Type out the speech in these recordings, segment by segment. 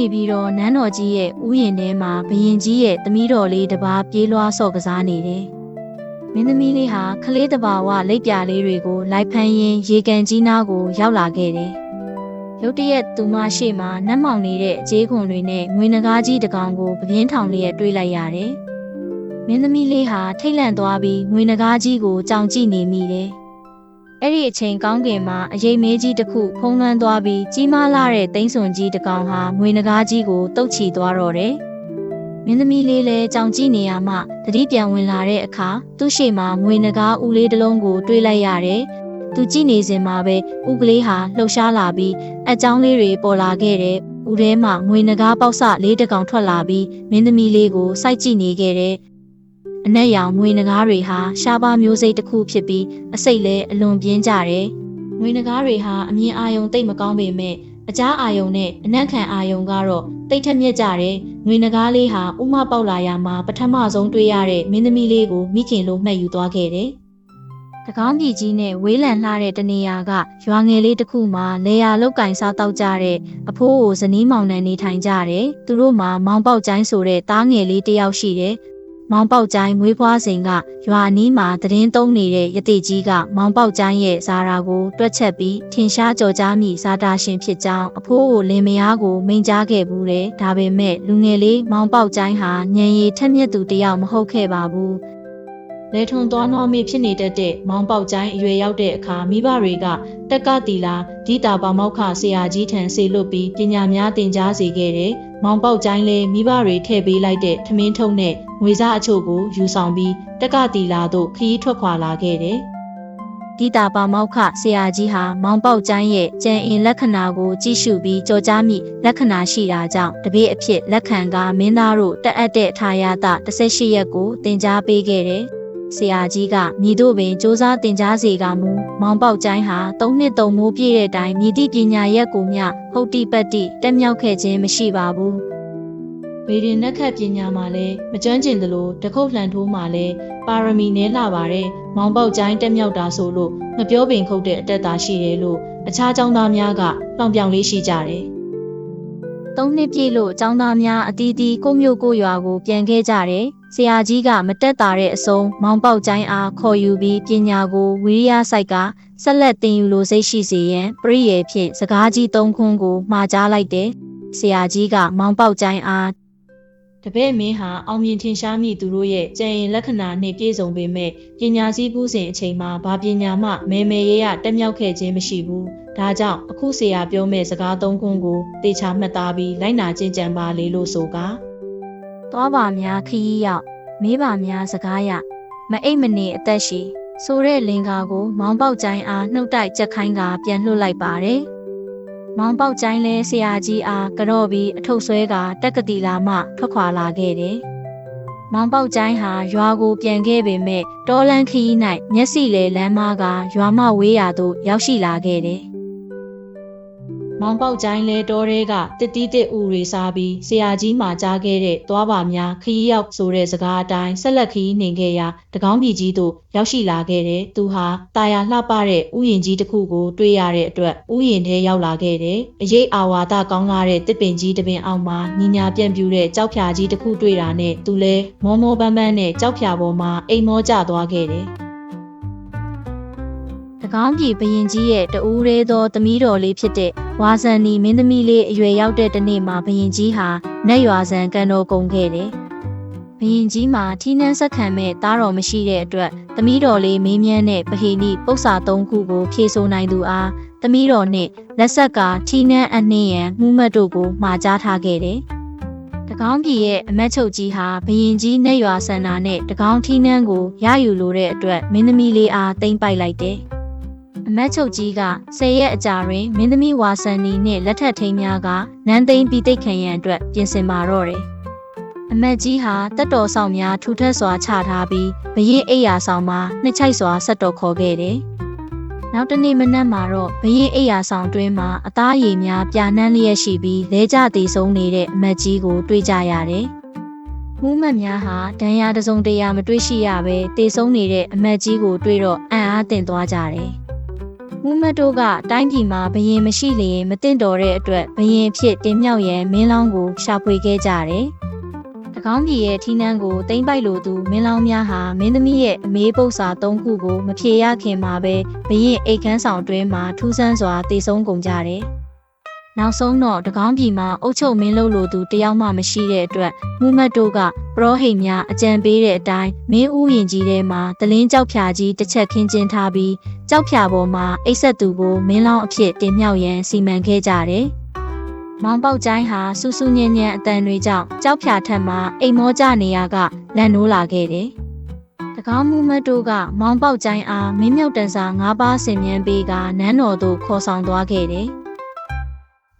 တကောင်းနေပြီးတော့နန်းတော်ကြီးရဲ့ဥယျာဉ်ထဲမှာဘရင်ကြီးရဲ့သမီးတော်လေးတစ်ပါးပြေးလွှားဆော့ကစားနေတယ်။မင်းသမီးလေးဟာခလေးတစ်ပါးဝလိပ်ပြလေးတွေကိုလိုက်ဖမ်းရင်းရေကန်ကြီးနားကိုရောက်လာခဲ့တယ်။ရုတ်တရက်သူမရှိမှနတ်မောင်နေတဲ့အခြေခွန်တွေနဲ့ငွေနဂါးကြီးတစ်ကောင်ကိုပပြင်းထောင်လျက်တွေးလိုက်ရတယ်။မင်းသမီးလေးဟာထိတ်လန့်သွားပြီးငွေနဂါးကြီးကိုကြောင်ကြည့်နေမိတယ်။ အဲ့ဒီအချိန်ကောင်းကင်မှာအရေးမေးကြီးတစ်ခုဖုံးလွှမ်းသွားပြီးကြီးမားလာတဲ့သိန်းစွန်ကြီးတစ်ကောင်ဟာငွေနဂါးကြီးကိုတုတ်ချီသွားတော့တယ်။မင်းသမီးလေးလည်းကြောင်ကြည့်နေရမှတတိပြန်ဝင်လာတဲ့အခါသူ့ရှေ့မှာငွေနဂါးဦးလေးတစ်လုံးကိုတွေးလိုက်ရတယ်။သူကြည့်နေစဉ်မှာပဲဦးကလေးဟာလှုပ်ရှားလာပြီးအကြောင်းလေးတွေပေါ်လာခဲ့တဲ့ဦးထဲမှာငွေနဂါးပေါက်စလေးတစ်ကောင်ထွက်လာပြီးမင်းသမီးလေးကိုစိုက်ကြည့်နေခဲ့တဲ့ အနက်ရောင်ငွေနဂါးတွေဟာရှားပါမျိုးစိတ်တစ်ခုဖြစ်ပြီးအစိတ်လည်းအလွန်ပြင်းကြတယ်။ငွေနဂါးတွေဟာအမြင်အာယုံတိတ်မကောင်းပေမဲ့အကြားအာယုံနဲ့အနက်ခံအာယုံကတော့တိတ်ထက်မြက်ကြတယ်။ငွေနဂါးလေးဟာဥမပေါက်လာရမှာပထမဆုံးတွေ့ရတဲ့မင်းသမီးလေးကိုမိခင်လိုမှတ်ယူသွားခဲ့တယ်။တကောင်းပြည်ကြီးနဲ့ဝေးလံလှတဲ့တနေရာကရွာငယ်လေးတစ်ခုမှာလေယာလောက်ကင်စားတောက်ကြတဲ့အဖိုးကိုဇနီးမောင်နှံနေထိုင်ကြတယ်။သူတို့မှာမောင်ပေါက်ကျိုင်းဆိုတဲ့တားငယ်လေးတစ်ယောက်ရှိတယ်။ မောင်ပေါက်ကျိုင်းမွေးဖွားစဉ်ကရွာနီးမှာသတင်းသုံးနေတဲ့ယတိကြီးကမောင်ပေါက်ကျိုင်းရဲ့ဇာတာကိုတွက်ချက်ပြီးထင်ရှားကြော်ကြားမိဇာတာရှင်ဖြစ်ကြောင်းအဖိုးကိုလင်မယားကိုမိန့်ကြားခဲ့ဘူးတဲ့ဒါပေမဲ့လူငယ်လေးမောင်ပေါက်ကျိုင်းဟာညံရည်ထက်မြက်သူတစ်ယောက်မဟုတ်ခဲ့ပါဘူးလေထုံသွားနှောမိဖြစ်နေတတ်တဲ့မောင်ပေါက်ကျိုင်းအရွယ်ရောက်တဲ့အခါမိဘတွေကတက်ကတီလာဒီတာပါမောက်ခဆရာကြီးထံဆေလွတ်ပြီးပညာများသင်ကြားစေခဲ့တယ်။ မောင်ပေါက်ကျိုင်းလည်းမိဘတွေထည့်ပေးလိုက်တဲ့ထမင်းထုံနဲ့ငွေစားအချို့ကိုယူဆောင်ပြီးတက်ကတီလာတို့ခရီးထွက်ခွာလာခဲ့တယ်။ဒီတာပါမောက်ခဆရာကြီးဟာမောင်ပေါက်ကျိုင်းရဲ့ကြံအင်လက္ခဏာကိုကြည့်ရှုပြီးကြော်ကြားမိလက္ခဏာရှိတာကြောင့်တပည့်အဖြစ်လက်ခံကမင်းသားတို့တက်အပ်တဲ့ထာယာတ18ရက်ကိုတင် जा ပေးခဲ့တယ်။ ဆရာကြီးကမြည်တို့ပင်စ조사တင် जा စေကမူမောင်ပေါက်ကျိုင်းဟာ၃နှစ်သုံးမိုးပြည့်တဲ့အတိုင်းမြည်သည့်ပညာရက်ကိုမျှဟုတ်တိပတ်တိတက်မြောက်ခဲ့ခြင်းမရှိပါဘူး။ဗေဒင်နက္ခတ်ပညာမှာလည်းမကျွမ်းကျင်သလိုတခုတ်လှန်ထိုးမှာလည်းပါရမီနဲလာပါတယ်။မောင်ပေါက်ကျိုင်းတက်မြောက်တာဆိုလို့ငပြောပင်ခုတ်တဲ့အတက်တာရှိတယ်လို့အခြားចောင်းသားများကလောင်ပြောင်လေးရှိကြတယ်။သုံးနှစ်ပြည့်လို့ចောင်းသားများအတီးတီးကိုမျိုးကိုရွာကိုပြန်ခဲ့ကြတယ်။ ဆရာကြီးကမတက်တာတဲ့အစုံမောင်ပေါက်ကျိုင်းအားခေါ်ယူပြီးပညာကိုဝိရိယစိုက်ကဆက်လက်သင်ယူလိုစိတ်ရှိစေရန်ပရိယေဖြင့်စကားကြီးသုံးခွန်းကိုမှာကြားလိုက်တယ်။ဆရာကြီးကမောင်ပေါက်ကျိုင်းအားတပည့်မင်းဟာအောင်မြင်ထင်ရှားမိသူတို့ရဲ့ကြံရင်လက္ခဏာနှင့်ပြည့်စုံပေမဲ့ပညာစည်းပူးစဉ်အချိန်မှာဘာပညာမှမဲမဲရရတက်မြောက်ခဲ့ခြင်းမရှိဘူး။ဒါကြောင့်အခုဆရာပြောမဲ့စကားသုံးခွန်းကိုတေချာမှတ်သားပြီးလိုက်နာကျင့်ကြံပါလေလို့ဆိုကား သွားပါများခရီးရောက်မေးပါများစကားရမအိတ်မနေအသက်ရှိဆိုတဲ့လင်ကာကို မောင်ပေါက်ကျိုင်းအားနှုတ်တိုက်ချက်ခိုင်းကပြန်လွှတ်လိုက်ပါတယ်။မောင်ပေါက်ကျိုင်းလဲဆရာကြီးအားကြော့ပြီးအထုပ်ဆွဲကတက်ကတိလာမှထွက်ခွာလာခဲ့တယ်။မောင်ပေါက်ကျိုင်းဟာရွာကိုပြန်ခဲ့ပေမဲ့တောလန်းခီး၌မျက်စိလေလမ်းမကရွာမဝေးရာသို့ရောက်ရှိလာခဲ့တယ်။ မောင်ပေါက်ကျိုင်းလဲတောထဲကတစ်တီးတစ်ဥတွေစားပြီးဆရာကြီးမှကြားခဲ့တဲ့သွားပါများခီးရောက်ဆိုတဲ့စကားအတိုင်းဆက်လက်ခီးနှင်ခဲ့ရာတကောင်းပြည်ကြီးသို့ရောက်ရှိလာခဲ့တဲ့သူဟာတာယာလှပတဲ့ဥယျင်ကြီးတစ်ခုကိုတွေ့ရတဲ့အတွက်ဥယျင်ထဲရောက်လာခဲ့တယ်။အရေးအာဝါဒကောင်းလာတဲ့တစ်ပင်ကြီးတစ်ပင်အောက်မှာညီညာပြန့်ပြူတဲ့ကြောက်ဖြာကြီးတစ်ခုတွေ့တာနဲ့သူလဲမောမောပန်းပန်းနဲ့ကြောက်ဖြာပေါ်မှာအိမ်မောကျသွားခဲ့တယ်။တ ကောင်းပြည်ဘရင်ကြီးရဲ့တဦးရဲသောသမီးတော်လေးဖြစ်တဲ့ဝါဇန်နီမင်းသမီးလေးအရွယ်ရောက်တဲ့တနေ့မှာဘရင်ကြီးဟာနတ်ရွာဇံကန်တော်ကုန်ခဲ့တယ်။ဘရင်ကြီးမှာထီးနှန်းဆက်ခံမဲ့သားတော်မရှိတဲ့အတွက်သမီးတော်လေးမင်းမြန်းတဲ့ဗဟိနိပု္ပ္ပစာ၃ခုကိုဖြေဆိုနိုင်သူအားသမီးတော်နှင့်လက်ဆက်ကထီးနှန်းအနှင်းရန်မှုမှတ်တို့ကိုမှာကြားထားခဲ့တယ်။တကောင်းပြည်ရဲ့အမတ်ချုပ်ကြီးဟာဘရင်ကြီးနတ်ရွာဆန္ဒနဲ့တကောင်းထီးနှန်းကိုရယူလိုတဲ့အတွက်မင်းသမီးလေးအားတိမ့်ပိုက်လိုက်တယ်။ အမတ်ချုပ်ကြီးကဆယ်ရက်အကြာတွင်မင်းသမီးဝါဆန်နီနှင့်လက်ထပ်ထိမ်းများကနန်းသိမ်းပြီးတိတ်ခံရန်အတွက်ပြင်ဆင်ပါတော့တယ်။အမတ်ကြီးဟာတက်တော်ဆောင်များထူထပ်စွာချထားပြီးဘရင်အိယာဆောင်မှာနှစ်ချိုက်စွာဆက်တော်ခေါ်ခဲ့တယ်။နောက်တနေ့မနက်မှာတော့ဘရင်အိယာဆောင်တွင်းမှာအသားရည်များပြာနှမ်းလျက်ရှိပြီးလဲကျသေးဆုံးနေတဲ့အမတ်ကြီးကိုတွေ့ကြရတယ်။မှုမှတ်များဟာဒဏ်ရာတစုံတရာမတွေ့ရှိရဘဲတေဆုံးနေတဲ့အမတ်ကြီးကိုတွေ့တော့အံ့အားသင့်သွားကြတယ်။ မူမတ်တို့ကတိုင်းပြည်မှာဘရင်မရှိလျင်မတင်တော်တဲ့အတွက်ဘရင်အဖြစ်တင်မြှောက်ရန်မင်းလောင်းကိုရှာဖွေခဲ့ကြတယ်။တကောင်းပြည်ရဲ့ထီးနှန်းကိုတိမ့်ပိုက်လိုသူမင်းလောင်းများဟာမင်းသမီးရဲ့အမေးပု္ပ္ပစာ၃ခုကိုမဖြေရခင်မှာပဲဘရင်အိတ်ခမ်းဆောင်အတွင်းမှာထူးဆန်းစွာတည်ဆုံးကုန်ကြတယ်။ နောက်ဆုံးတော့တကောင်းပြည်မှာအုတ်ချုပ်မင်းလုပ်လိုသူတယောက်မှမရှိတဲ့အတွက်မူမတ်တို့ကပရောဟိတ်များအကြံပေးတဲ့အတိုင်းမင်းဥယျင်ကြီးထဲမှာတလင်းကြောက်ဖြာကြီးတစ်ချက်ခင်းကျင်းထားပြီးကြောက်ဖြာပေါ်မှာအိတ်ဆက်သူကိုမင်းလောင်းအဖြစ်တင်မြှောက်ရန်စီမံခဲ့ကြတယ်။မောင်ပေါက်ကျိုင်းဟာစူးစူးညံ့ညံ့အတန်တွေကြောင့်ကြောက်ဖြာထက်မှအိမ်မောကြနေရကလန်နိုးလာခဲ့တယ်။တကောင်းမူမတ်တို့ကမောင်ပေါက်ကျိုင်းအားမင်းမြောက်တန်စာ၅ပါးဆင်မြန်းပေးကနန်းတော်သို့ခေါ်ဆောင်သွားခဲ့တယ်။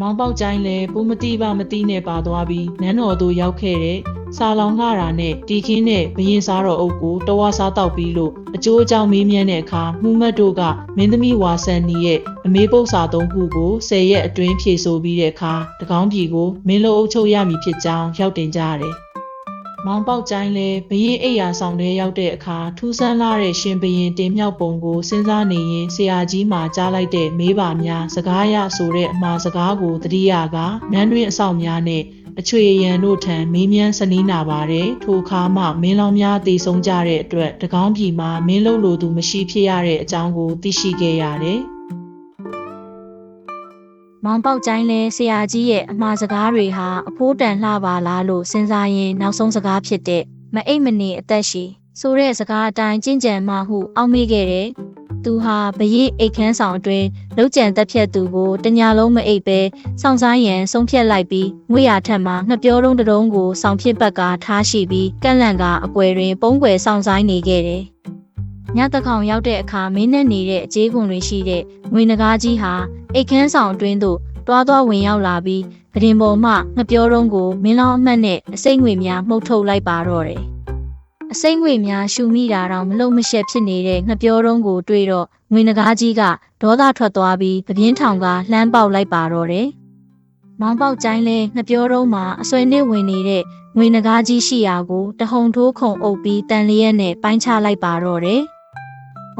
မောင်ပေါက်ကျိုင်းလည်းပုံမတိပါမတိနဲ့ပါသွားပြီးနန်းတော်သို့ရောက်ခဲ့တဲ့စာလောင်လာတာနဲ့တီခင်းနဲ့ဘရင်စားတော်အုပ်ကိုတဝါစားတောက်ပြီးလို့အကျိုးအကြောင်းမေးမြန်းတဲ့အခါမှုမတ်တို့ကမင်းသမီးဝါဆန်နီရဲ့အမေပု္ပ္ပစာသုံးခုကို၁၀ရက်အတွင်းဖြည့်ဆို့ပြီးတဲ့အခါတကောင်းပြည်ကိုမင်းလိုအုပ်ချုပ်ရမည်ဖြစ်ကြောင်းရောက်တင်ကြရတယ်။ မောင်ပေါက်ကျိုင်းလည်းဘရင်အိယာဆောင်တဲ့ရောက်တဲ့အခါထူးဆန်းလာတဲ့ရှင်ဘရင်တင်မြောက်ပုံကိုစဉ်းစားနေရင်ဆရာကြီးမှကြားလိုက်တဲ့မေးပါများစကားရဆိုတဲ့အမှားစကားကိုတတိယကနန်းတွင်အဆောင်များနဲ့အချွေရန်တို့ထံမေးမြန်းစနီးနာပါတယ်ထိုအခါမှမင်းလောင်များတည်ဆုံးကြတဲ့အတွက်တကောင်းပြည်မှာမင်းလုံးလိုသူမရှိဖြစ်ရတဲ့အကြောင်းကိုသိရှိခဲ့ရတယ် မောင်ပေါက်ကျိုင်းလဲဆရာကြီးရဲ့အမှားစကားတွေဟာအဖိုးတန်လှပါလားလို့စဉ်းစားရင်နောက်ဆုံးစကားဖြစ်တဲ့မအိတ်မနေအသက်ရှိဆိုတဲ့စကားအတိုင်းကြင်ကြံမှဟုအောက်မေ့ခဲ့တယ်။သူဟာဗရိအိတ်ခမ်းဆောင်အတွင်းလောက်ကျန်တက်ဖြတ်သူကိုတညာလုံးမအိတ်ပဲစောင့်စားရန်ဆုံးဖြတ်လိုက်ပြီးငွေရထက်မှငှက်ပြောတုံးတစ်တုံးကိုစောင့်ဖြစ်ဘက်ကထားရှိပြီးကန့်လန့်ကအကွယ်တွင် ပုံးကွယ်ဆောင်ဆိုင်နေခဲ့တယ်။ ညတကောင်ရောက်တဲ့အခါမင်းနဲ့နေတဲ့အကျေးခွန်တွေရှိတဲ့ငွေနဂါးကြီးဟာအိတ်ခမ်းဆောင်အတွင်းသို့တွားသွားဝင်ရောက်လာပြီးဂရင်ပေါ်မှငပြောတုံးကိုမင်းလောင်းအမှတ်နဲ့အစိမ့်ငွေများမှုတ်ထုတ်လိုက်ပါတော့တယ်။အစိမ့်ငွေများရှူမိတာတော့မလုံမရှက်ဖြစ်နေတဲ့ငပြောတုံးကိုတွေ့တော့ငွေနဂါးကြီးကဒေါသထွက်သွားပြီးပပြင်းထောင်ကလှမ်းပေါက်လိုက်ပါတော့တယ်။မောင်ပေါက်ကျိုင်းလဲငပြောတုံးမှာအဆွေနစ်ဝင်နေတဲ့ငွေနဂါးကြီးရှိရာကိုတဟုန်ထိုးခုံအုပ်ပြီးတန်လျက်နဲ့ပိုင်းချလိုက်ပါတော့တယ်။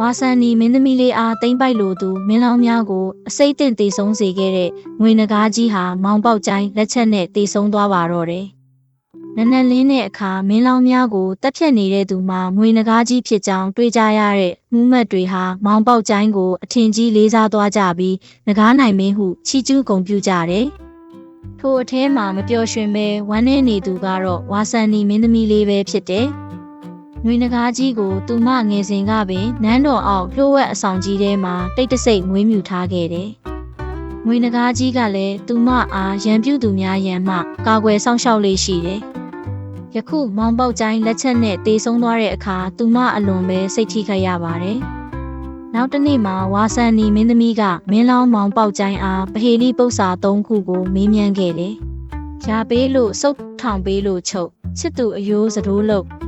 ဝါဆန်နီမင်းသမီးလေးအားတိမ့်ပိုက်လိုသူမင်းလောင်များကိုအစိတ်တင့်တေဆုံးစေခဲ့တဲ့ငွေနဂါးကြီးဟာမောင်ပေါက်ကျိုင်းလက်ချက်နဲ့တေဆုံးသွားပါတော့တယ်။နနလင်းတဲ့အခါမင်းလောင်များကိုတက်ဖြတ်နေတဲ့သူမှာငွေနဂါးကြီးဖြစ်ကြောင်းတွေးကြရတဲ့မှုမတ်တွေဟာမောင်ပေါက်ကျိုင်းကိုအထင်ကြီးလေးစားသွားကြပြီးနဂါးနိုင်မင်းဟုချီးကျူးဂုဏ်ပြုကြတယ်။ထိုအထဲမှာမပျော်ရွှင်ပဲဝမ်းနည်းနေသူကတော့ဝါဆန်နီမင်းသမီးလေးပဲဖြစ်တယ်။ ငွေနဂါးကြီးကိုသူမငယ်စဉ်ကပင်နန်းတော်အောက်လှိုးဝက်အဆောင်ကြီးထဲမှာတိတ်တဆိတ်ငွေးမြူထားခဲ့တယ်။ငွေနဂါးကြီးကလည်းသူမအားရန်ပြုသူများရန်မှကာကွယ်ဆောင်ရှောက်လေးရှိတယ်။ယခုမောင်ပေါက်ကျိုင်းလက်ချက်နဲ့တေဆုံးသွားတဲ့အခါသူမအလွန်ပဲစိတ်ထိခိုက်ရပါတယ်။နောက်တစ်နေ့မှာဝါဆန်နီမင်းသမီးကမင်းလောင်းမောင်ပေါက်ကျိုင်းအားပဟေလီပု္ပ္ပစာ၃ခုကိုမေးမြန်းခဲ့တယ်။ရှားပေးလို့စုတ်ထောင်ပေးလို့ချုပ်ချစ်သူအယိုးစတိုးလို့မ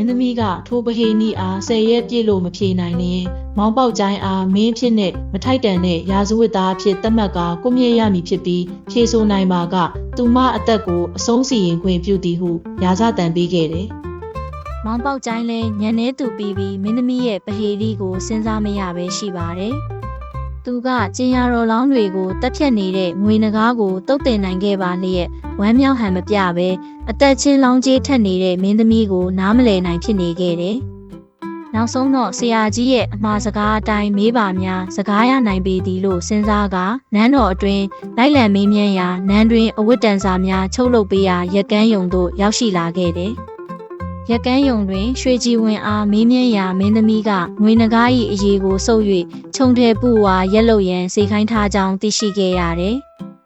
င်းသမီးကထိုပဟေနီအားဆယ်ရက်ပြည့်လို့မဖြေနိုင်ရင်မောင်ပေါက်ကျိုင်းအားမင်းဖြစ်နဲ့မထိုက်တန်တဲ့ရာဇဝတ်သားအဖြစ်သတ်မှတ်ကကိုမြင့်ရမည်ဖြစ်ပြီးဖြေဆိုနိုင်ပါကသူမအသက်ကိုအဆုံးစီရင်ခွင့်ပြုသည်ဟုရာဇတန်ပေးခဲ့တယ်မောင်ပေါက်ကျိုင်းလဲညံနေသူပြီးပြီးမင်းသမီးရဲ့ပဟေလီကိုစဉ်းစားမရပဲရှိပါတယ်။ သူကကျင်ရတော်လောင်းတွေကိုတက်ဖြတ်နေတဲ့ငွေနဂါးကိုတုတ်တင်နိုင်ခဲ့ပါလျက်ဝမ်းမြောက်ဟန်မပြပဲအသက်ချင်းလောင်းကြီးထက်နေတဲ့မင်းသမီးကိုနားမလည်နိုင်ဖြစ်နေခဲ့တယ်။နောက်ဆုံးတော့ဆရာကြီးရဲ့အမှားစကားအတိုင်းမေးပါများစကားရနိုင်ပေသည်လို့စဉ်းစားကနန်းတော်အတွင်းလိုက်လံမေးမြန်းရာနန်းတွင်အဝတ်တန်စာများချုပ်လုပ်ပေးရာရက်ကန်းယုံသို့ရောက်ရှိလာခဲ့တယ်။ ရက်ကန်းယုံတွင်ရွှေကြည်ဝင်အားမေးမြန်းရာမင်းသမီးကငွေနဂါး၏အရေးကိုစုပ်၍ခြုံထဲပူဝါရက်လုတ်ရန်စေခိုင်းထားကြောင်းသိရှိခဲ့ရတယ်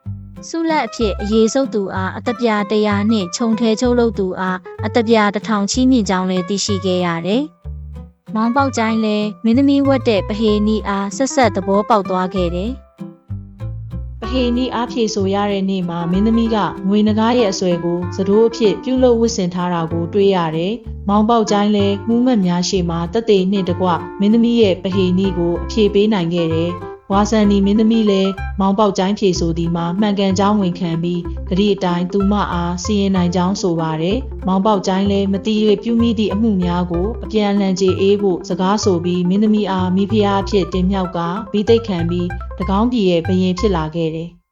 ။ဆုလက်အဖြစ်အရေးစုပ်သူအားအသက်ပြားတရားနှင့်ခြုံထဲချုပ်လုပ်သူအားအသက်ပြားတစ်ထောင်ချီးမြှင့်ကြောင်းလည်းသိရှိခဲ့ရတယ်။မောင်ပေါက်ကျိုင်းလည်းမင်းသမီးဝတ်တဲ့ပဟေနီအားဆက်ဆက်သဘောပေါက်သွားခဲ့တယ်။ပ ဟေနီအားဖြေဆိုရတဲ့နေ့မှာမင်းသမီးကငွေနဂါးရဲ့အဆွဲကိုသတိုးအဖြစ်ပြုလုပ်ဝတ်ဆင်ထားတာကိုတွေ့ရတယ်။မောင်ပေါက်ကျိုင်းလည်းမှုမတ်များရှိမှတက်သေးနှင့်တကွမင်းသမီးရဲ့ပဟေနီကိုအဖြေပေးနိုင်ခဲ့တယ်။ ဝါဆန်နီမင်းသမီးလည်းမောင်ပေါက်ကျိုင်းဖြေဆိုသည်မှာမှန်ကန်ကြောင်းဝန်ခံပြီးဂရီအတိုင်းသူမအားစီရင်နိုင်ကြောင်းဆိုပါတယ်။မောင်ပေါက်ကျိုင်းလည်းမတိ၍ပြုမိသည့်အမှုများကိုအပြန်အလှန်ကြေအေးဖို့စကားဆိုပြီးမင်းသမီးအားမိဖုရားအဖြစ်တင်မြှောက်ကပြီးသိက်ခံပြီးတကောင်းပြည်ရဲ့ဘရင်ဖြစ်လာခဲ့တယ်။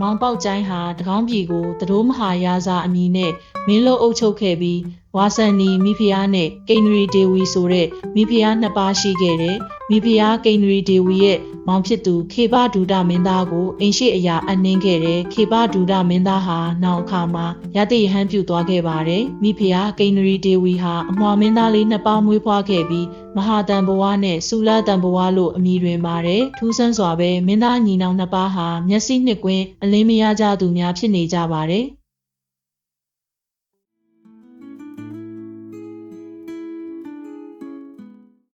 မောင်ပေါက်ကျိုင်းဟာတကောင်းပြည်ကိုတတိုးမဟာရာဇာအမည်နဲ့မင်းလို့အုပ်ချုပ်ခဲ့ပြီးဝါဆန်နီမိဖုရားနဲ့ကိန္နရီဒေဝီဆိုတဲ့မိဖုရားနှစ်ပါးရှိခဲ့တယ်။ မိဖုရားကိန္နရီဒေဝီရဲ့မောင်ဖြစ်သူခေပဒူဒမင်းသားကိုအိမ်ရှိအရာအနှင်းခဲ့တယ်။ခေပဒူဒမင်းသားဟာနောက်အခါမှာရတိဟန်ပြုသွားခဲ့ပါတယ်။မိဖုရားကိန္နရီဒေဝီဟာအမွာမင်းသားလေးနှစ်ပါးမွေးဖွားခဲ့ပြီးမဟာတန်ဘဝနဲ့ဆူလာတန်ဘဝလို့အမည်တွင်ပါတယ်။ထူးဆန်းစွာပဲမင်းသားညီနောင်နှစ်ပါးဟာမျက်စိနှစ်ကွင်းအလင်းမရကြသူများဖြစ်နေကြပါတယ်။